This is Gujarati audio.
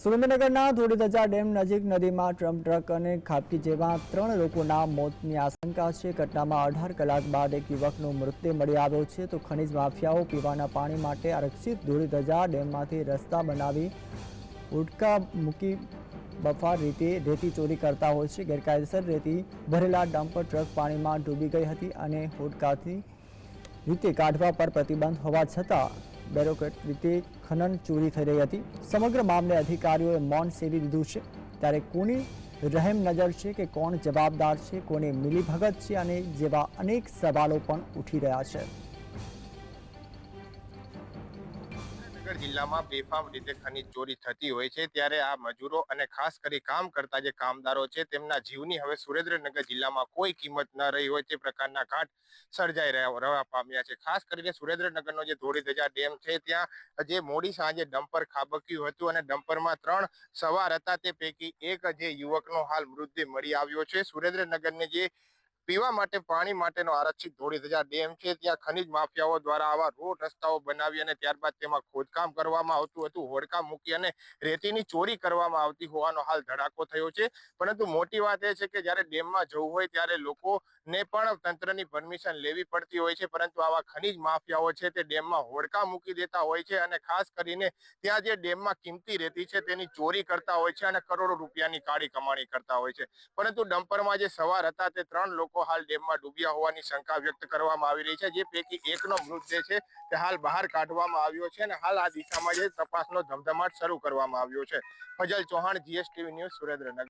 સુરેન્દ્રનગરના ધોળીધજા ડેમ નજીક નદીમાં ટ્રમ્પ ટ્રક અને ખાબકી જેવા ત્રણ લોકોના મોતની આશંકા છે. ઘટનામાં અઢાર કલાક બાદ એક યુવકનો મૃતદેહ મળી આવ્યો છે. તો ખનિજ માફિયાઓ પીવાના પાણી માટે આરક્ષિત ધોળીધજા ડેમમાંથી રસ્તા બનાવી ઉટકા મૂકી બફાર રીતે રેતી ચોરી કરતા હોય છે. ગેરકાયદેસર રેતી ભરેલા ડમ્પર ટ્રક પાણીમાં ડૂબી ગઈ હતી અને હુડકાથી રીતે કાઢવા પર પ્રતિબંધ હોવા છતાં બેરોકેટ રીતે ખનન ચોરી થઈ રહી હતી. સમગ્ર મામલે અધિકારીઓએ મૌન સેવી દીધું છે. ત્યારે કોની રહેમ નજર છે કે કોણ જવાબદાર છે, કોને મિલીભગત છે અને જેવા અનેક સવાલો પણ ઉઠી રહ્યા છે. સુરેન્દ્રનગર જિલ્લામાં બેફામ રીતે ખનીજ ચોરી થતી હોય છે, ત્યારે આ મજૂરો અને ખાસ કરી કામ કરતા જે કામદારો છે, તેમના જીવની હવે સુરેન્દ્રનગર જિલ્લામાં કોઈ કિંમત ન રહી હોય તે પ્રકારના ઘાટ સર્જાઈ રહ્યા પામ્યા છે. ખાસ કરીને સુરેન્દ્રનગરનો જે ધોળીધજા ડેમ છે, ત્યાં જે મોડી સાંજે ડમ્પર ખાબક્યું હતું અને ડમ્પરમાં ત્રણ સવાર હતા, તે પૈકી એક જે યુવકનો હાલ મૃતદેહ મળી આવ્યો છે. સુરેન્દ્રનગરની જે પીવા માટે પાણી માટેનો આરક્ષિત ધોળીધજા ડેમ છે. ત્યાં ખનિજ માફિયાઓ દ્વારા આવા રોડ રસ્તાઓ બનાવી અને ત્યારબાદ તેમાં ખોદકામ કરવામાં આવતું હતું. હોડકામ મૂકી અને રેતીની ચોરી કરવામાં આવતી હોવાનો હાલ ધડાકો થયો છે. પરંતુ મોટી વાત એ છે કે જ્યારે ડેમમાં જવું હોય ત્યારે લોકોને પણ તંત્રની પરમિશન લેવી પડતી હોય છે. પરંતુ આવા ખનિજ માફિયાઓ છે તે ડેમમાં હોડકા મૂકી દેતા હોય છે અને ખાસ કરીને ત્યાં જે ડેમમાં કિંમતી રેતી છે તેની ચોરી કરતા હોય છે અને કરોડો રૂપિયાની કાળી કમાણી કરતા હોય છે. પરંતુ ડમ્પરમાં જે સવાર હતા તે ત્રણ લોકો હાલ ડેમમાં ડૂબ્યા હોવાની શંકા વ્યક્ત કરવામાં આવી રહી છે. જે પૈકી એકનો મૃતદેહ છે તે હાલ બહાર કાઢવામાં આવ્યો છે અને હાલ આ દિશામાં જે તપાસનો ધમધમાટ શરૂ કરવામાં આવ્યો છે. Fazal Chauhan, GSTV news Surendranagar.